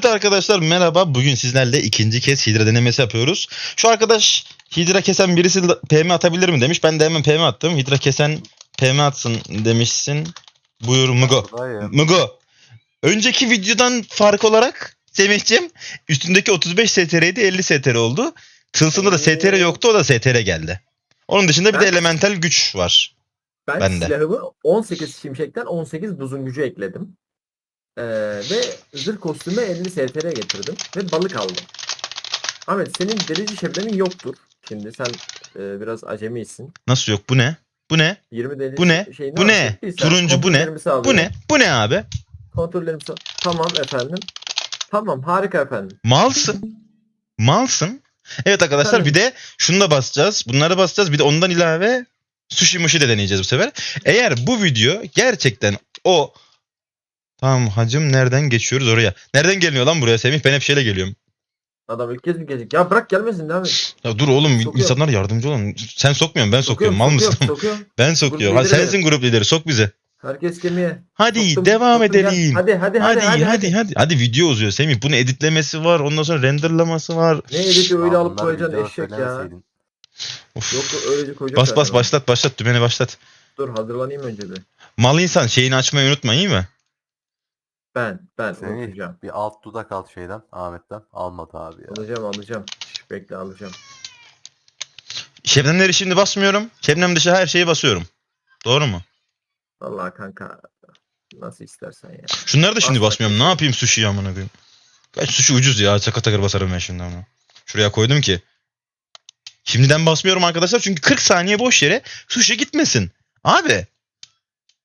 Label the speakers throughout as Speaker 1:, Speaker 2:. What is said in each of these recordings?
Speaker 1: Evet arkadaşlar merhaba. Bugün sizlerle ikinci kez Hidra denemesi yapıyoruz. Şu arkadaş Hidra kesen birisi PM atabilir mi demiş. Ben de hemen PM attım. Hidra kesen PM atsın demişsin. Buyur Mugo. Mugo. Önceki videodan fark olarak Semih'cim üstündeki 35 STR'ydi 50 STR oldu. Tılsımda da STR yoktu o da STR geldi. Onun dışında bir de elemental güç var.
Speaker 2: Ben,
Speaker 1: Ben
Speaker 2: silahımı 18 şimşekten 18 buzun gücü ekledim. Ee, ve zırh kostümü 50 STR getirdim. Ve balık aldım. Ahmet senin delici şeblemin yoktur. Şimdi sen e, biraz acemisin.
Speaker 1: Nasıl yok bu ne? Bu ne?
Speaker 2: 20 delici
Speaker 1: Bu ne?
Speaker 2: şeyini
Speaker 1: Bu ne? Turuncu bu ne?
Speaker 2: kontrollerimi sağlıyorum.
Speaker 1: Bu ne? Bu ne abi?
Speaker 2: Kontrollerimi sağ- Tamam efendim. Tamam harika efendim.
Speaker 1: Malsın. Malsın. Evet arkadaşlar bir de şunu da basacağız. Bunları basacağız. Bir de ondan ilave sushi mushi de deneyeceğiz bu sefer. Eğer bu video gerçekten o Tamam hacım nereden geçiyoruz oraya? Nereden geliyor lan buraya Semih? Ben hep şeyle geliyorum.
Speaker 2: Adam ilk kez mi gelecek? Ya bırak gelmesin devam et.
Speaker 1: Ya dur oğlum
Speaker 2: Sokuyorum.
Speaker 1: insanlar yardımcı olun. Sen sokmuyorsun ben sokuyorum. Mal mısın?
Speaker 2: Sokuyorum, sokuyorum.
Speaker 1: Ben sokuyorum. Ha,
Speaker 2: lideri
Speaker 1: sensin grup lideri. Sok bize.
Speaker 2: Herkes gemiye.
Speaker 1: Hadi
Speaker 2: Soktum,
Speaker 1: devam
Speaker 2: soktum, gel.
Speaker 1: edelim.
Speaker 2: Hadi hadi
Speaker 1: Hadi
Speaker 2: hadi
Speaker 1: hadi hadi, hadi video uzuyor Semih. Bunun editlemesi var. Ondan sonra renderlaması var.
Speaker 2: Ne editi öyle alıp
Speaker 3: bunları
Speaker 2: koyacaksın eşek ya.
Speaker 3: söylemeseydin.
Speaker 1: Of.
Speaker 2: Yok öylece koyacaksın.
Speaker 1: Bas bas başlat başlat. Dümeni başlat.
Speaker 2: Dur hazırlanayım önce bir.
Speaker 1: Mal insan şeyini açmayı unutma iyi mi?
Speaker 2: Ben ben
Speaker 3: Seni
Speaker 2: unutacağım.
Speaker 3: bir alt dudak al şeyden Ahmet'ten. Almadı abi ya.
Speaker 2: Alacağım alacağım. Şş, bekle alacağım.
Speaker 1: Şebnemleri şimdi basmıyorum. Şebnem dışı her şeyi basıyorum. Doğru mu?
Speaker 2: Vallahi kanka nasıl istersen ya.
Speaker 1: Şunları da şimdi
Speaker 2: Bas
Speaker 1: basmıyorum. Ne yapayım sushi'yi amına koyayım? Kaç sushi ucuz ya. Takır takır basarım ben şimdi ama. Şuraya koydum ki. Şimdiden basmıyorum arkadaşlar çünkü 40 saniye boş yere sushi gitmesin. Abi.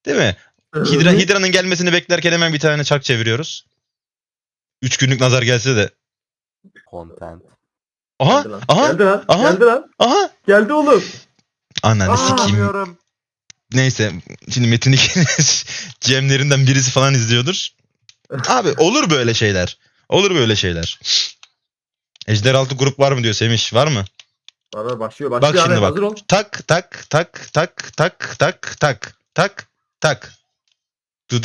Speaker 1: Değil mi? Hidra, Hidra'nın gelmesini beklerken hemen bir tane çak çeviriyoruz. 3 günlük nazar gelse de.
Speaker 3: Content.
Speaker 1: Aha!
Speaker 2: Geldi lan.
Speaker 1: Aha!
Speaker 2: Geldi lan.
Speaker 1: aha.
Speaker 2: Geldi lan.
Speaker 1: Aha!
Speaker 2: Geldi oğlum.
Speaker 1: Ananı sikeyim. Neyse şimdi Metin 2'nin Cemlerinden birisi falan izliyordur. Abi olur böyle şeyler. Olur böyle şeyler. Ejderhaltı grup var mı diyor Semih. Var mı?
Speaker 2: Bana başlıyor
Speaker 1: Bak
Speaker 2: başlıyor.
Speaker 1: şimdi bak.
Speaker 2: Hazır ol.
Speaker 1: Tak tak tak tak tak tak tak tak tak. Tut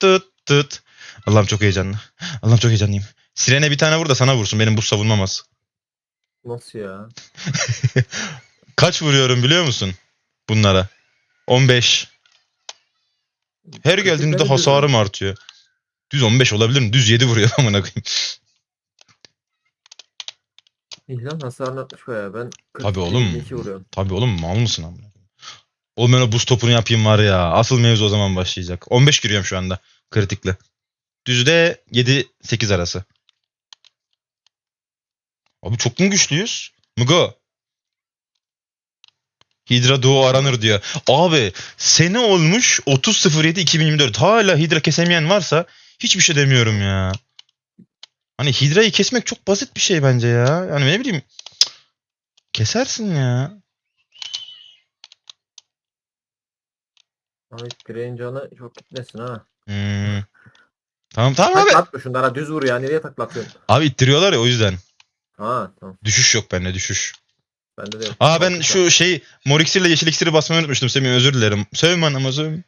Speaker 1: tut tut. Allah'ım çok heyecanlı. Allah'ım çok heyecanlıyım. Sirene bir tane vur da sana vursun. Benim bu savunmamaz.
Speaker 2: Nasıl ya?
Speaker 1: Kaç vuruyorum biliyor musun? Bunlara. 15. Her geldiğinde de
Speaker 2: Kritikleri
Speaker 1: hasarım artıyor. Düz 15 olabilir mi? Düz 7 vuruyor amına koyayım.
Speaker 2: İhlan hasarını atmış baya. Ben 40,
Speaker 1: Tabii oğlum.
Speaker 2: 52 vuruyorum.
Speaker 1: Tabii oğlum mal mısın amına? Oğlum ben o buz topunu yapayım var ya. Asıl mevzu o zaman başlayacak. 15 giriyorum şu anda. Kritikle. Düzde 7-8 arası. Abi çok mu güçlüyüz? Mugo. Hidra Doğu aranır diyor. Abi sene olmuş 30.07.2024. Hala Hidra kesemeyen varsa hiçbir şey demiyorum ya. Hani Hidra'yı kesmek çok basit bir şey bence ya. Yani ne bileyim. Kesersin ya.
Speaker 2: Ahmet Grey'in canı çok gitmesin ha.
Speaker 1: Hmm. Tamam tamam abi.
Speaker 2: Taklatma şunlara düz vur ya. Nereye taklatıyorsun?
Speaker 1: Abi ittiriyorlar ya o yüzden.
Speaker 2: Ha tamam.
Speaker 1: Düşüş yok bende düşüş.
Speaker 2: Bende de yok.
Speaker 1: Aa ben şu şey mor iksirle yeşil iksiri basmayı unutmuştum Semih özür dilerim. Sövme anama sövme.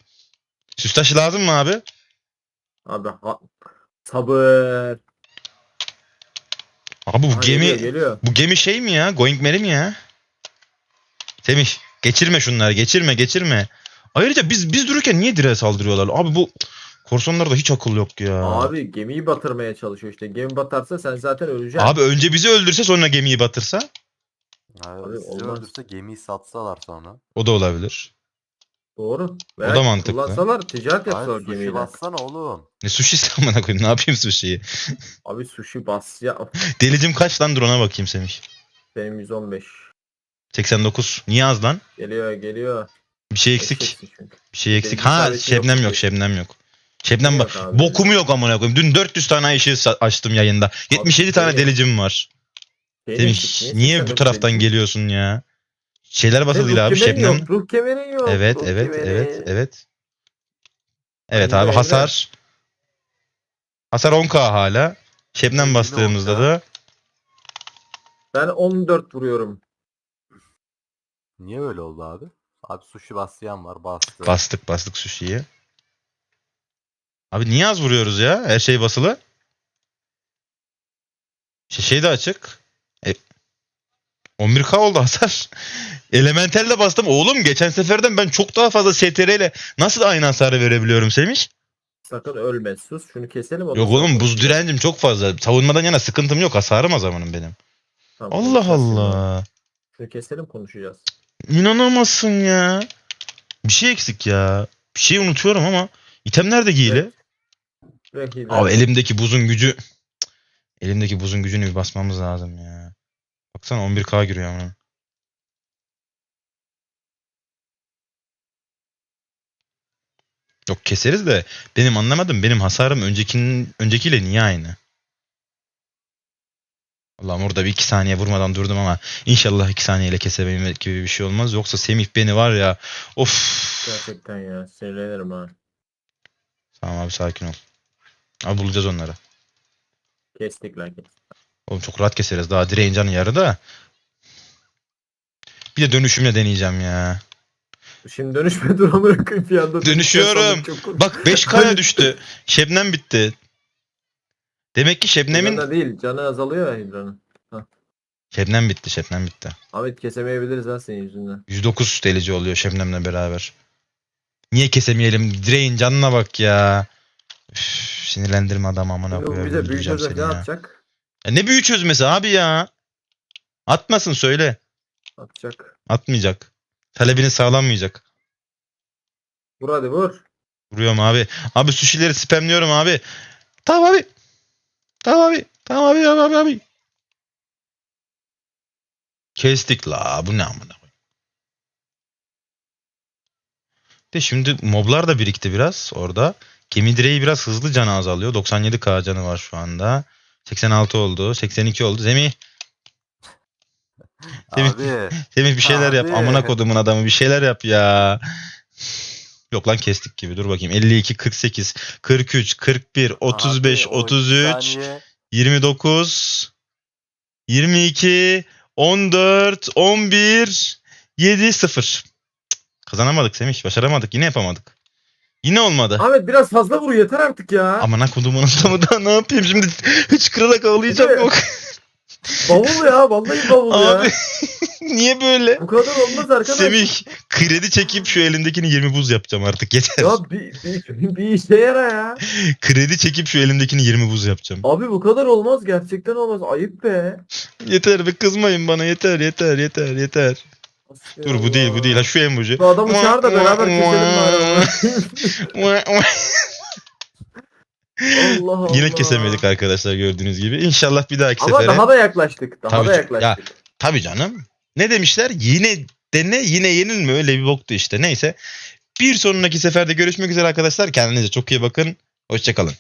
Speaker 1: Süstaşı lazım mı abi?
Speaker 2: Abi ha... Sabır.
Speaker 1: Abi bu
Speaker 2: Ha,
Speaker 1: gemi
Speaker 2: Geliyor, geliyor.
Speaker 1: bu gemi şey mi ya? Going Merry mi ya? Semih geçirme şunları geçirme geçirme. Ayrıca biz biz dururken niye direğe saldırıyorlar? Abi bu korsonlarda hiç akıl yok ya. Abi,
Speaker 2: Abi gemiyi batırmaya çalışıyor işte. Gemi batarsa sen zaten öleceksin.
Speaker 1: önce bizi öldürse sonra gemiyi batırsa
Speaker 3: Abi,
Speaker 2: Abi
Speaker 3: sizi
Speaker 2: olmaz.
Speaker 3: öldürse gemiyi satsalar sonra.
Speaker 1: o da olabilir.
Speaker 2: Doğru.
Speaker 1: da mantıklı.
Speaker 2: Kullansalar ticaret yapsalar
Speaker 3: sushi
Speaker 2: gemiyle.
Speaker 3: bassana oğlum.
Speaker 1: Ne sushi amına koyayım ne yapayım sushi'yi?
Speaker 2: Abi sushi bas ya.
Speaker 1: Delicim kaç lan dur ona bakayım Semih.
Speaker 2: Benim 115.
Speaker 1: 89. Niye az lan?
Speaker 2: Geliyor geliyor.
Speaker 1: Bir şey eksik. Bir şey eksik.
Speaker 2: Benim
Speaker 1: Ha
Speaker 2: isabetim
Speaker 1: Şebnem
Speaker 2: yok.
Speaker 1: yok, Şebnem yok. Şebnem bak.
Speaker 2: Abi.
Speaker 1: Bokumu yok amına koyayım. Dün 400 tane sa- açtım yayında. 77 tane
Speaker 2: şey-
Speaker 1: delicim var.
Speaker 2: Benim
Speaker 1: Demiş niye bu taraftan
Speaker 2: benim?
Speaker 1: geliyorsun ya? Şeyler basılı değil
Speaker 2: ruh
Speaker 1: abi.
Speaker 2: kemerin
Speaker 1: Şebnem.
Speaker 2: Yok, ruh kemerin yok.
Speaker 1: Evet,
Speaker 2: ruh
Speaker 1: evet,
Speaker 2: kemeri.
Speaker 1: evet, evet. Evet abi
Speaker 2: Emre.
Speaker 1: hasar. Hasar 10k hala. Şebnem
Speaker 3: Yine
Speaker 1: bastığımızda
Speaker 3: 10K.
Speaker 1: da
Speaker 2: Ben 14 vuruyorum.
Speaker 3: Niye öyle oldu abi? Abi sushi baslayan var bastı.
Speaker 1: bastık bastık sushi'yi. Abi niye az vuruyoruz ya? Her şey basılı. Şey, şey de açık. E, 11k oldu hasar. Elementel'le bastım. Oğlum geçen seferden ben çok daha fazla STR ile nasıl aynı hasarı verebiliyorum Semih?
Speaker 2: Sakın ölme sus. Şunu keselim.
Speaker 1: Yok oğlum buz direncim çok fazla. Savunmadan yana sıkıntım yok. Hasarım az zamanım benim.
Speaker 2: Tamam,
Speaker 1: Allah. Allah.
Speaker 2: Şunu keselim konuşacağız.
Speaker 1: İnanamazsın ya. Bir şey eksik ya. Bir şey unutuyorum ama itemler de giyili.
Speaker 2: Belki
Speaker 1: Abi elimdeki buzun gücü elimdeki buzun gücünü bir basmamız lazım ya. Baksana 11k giriyor ama. Yok keseriz de benim anlamadım benim hasarım öncekinin öncekiyle niye aynı? Allah'ım orada bir iki saniye vurmadan durdum ama inşallah iki saniyeyle kesebilmek gibi bir şey olmaz. Yoksa Semih beni var ya of.
Speaker 2: Gerçekten ya. Sinirlenirim ha.
Speaker 1: Tamam abi sakin ol. Abi bulacağız onları.
Speaker 2: Kestik lan kestik.
Speaker 1: Oğlum çok rahat keseriz. Daha direğin canı yarıda. Bir de dönüşümle deneyeceğim ya.
Speaker 2: Şimdi dönüşme duramı koyayım bir anda.
Speaker 1: Dönüşüyorum.
Speaker 2: Çok.
Speaker 1: Bak 5K'ya düştü. Şebnem bitti. Demek ki Şebnem'in...
Speaker 2: Hidra'da değil. Canı azalıyor ya Hidra'nın.
Speaker 1: Şebnem bitti, Şebnem bitti.
Speaker 2: Ahmet kesemeyebiliriz ha senin yüzünden.
Speaker 1: 109 delici oluyor Şebnem'le beraber. Niye kesemeyelim? Direğin canına bak ya. Üf, sinirlendirme adam amına
Speaker 2: bu
Speaker 1: koyayım.
Speaker 2: bize büyük
Speaker 1: öldüreceğim seni
Speaker 2: ne
Speaker 1: ya.
Speaker 2: atacak?
Speaker 1: Ya Ne büyü çözmesi abi ya. Atmasın söyle.
Speaker 2: Atacak.
Speaker 1: Atmayacak. Talebini sağlanmayacak.
Speaker 2: Vur hadi vur.
Speaker 1: Vuruyorum abi. Abi sushi'leri spamlıyorum abi. Tamam abi. Tamam abi. Tamam abi. Tamam abi. abi. Kestik la. Bu ne amına koyayım. De şimdi moblar da birikti biraz orada. Gemi direği biraz hızlı canı azalıyor. 97k canı var şu anda. 86 oldu. 82 oldu. Semih,
Speaker 3: Abi
Speaker 1: Semih bir şeyler yap.
Speaker 3: Abi.
Speaker 1: Amına kodumun adamı bir şeyler yap ya. Yok lan kestik gibi. Dur bakayım. 52, 48, 43, 41, 35,
Speaker 3: abi, o
Speaker 1: 33,
Speaker 3: saniye
Speaker 1: 29, 22, 14, 11, 7, 0. Kazanamadık Semih. Başaramadık. Yine yapamadık. Yine olmadı.
Speaker 2: Ahmet biraz fazla vur yeter artık ya.
Speaker 1: Amına kodumun adamı da ne yapayım şimdi? Hıçkırarak ağlayacağım yok.
Speaker 2: Bavul ya. Vallahi bavul
Speaker 1: Abi
Speaker 2: ya.
Speaker 1: niye böyle?
Speaker 2: Bu kadar olmaz arkadaş.
Speaker 1: Semih kredi çekip şu elimdekini 20 buz yapacağım artık yeter.
Speaker 2: Ya bir, bir, bir işe yara ya.
Speaker 1: Kredi çekip şu elimdekini 20 buz yapacağım.
Speaker 2: Abi bu kadar olmaz. Gerçekten olmaz. Ayıp be.
Speaker 1: Yeter be kızmayın bana yeter yeter yeter yeter. Dur bu değil bu değil ha şu emoji.
Speaker 2: Bu adamı çağır da beraber keselim bari. Allah Allah.
Speaker 1: Yine kesemedik arkadaşlar gördüğünüz gibi. İnşallah bir dahaki
Speaker 2: Ama
Speaker 1: sefere.
Speaker 2: daha da yaklaştık. Daha
Speaker 1: Tabii
Speaker 2: da yaklaştık.
Speaker 1: Tabii canım. Ne demişler? Yine dene yine yenilme öyle bir boktu işte. Neyse. Bir sonraki seferde görüşmek üzere arkadaşlar. Kendinize çok iyi bakın. Hoşçakalın.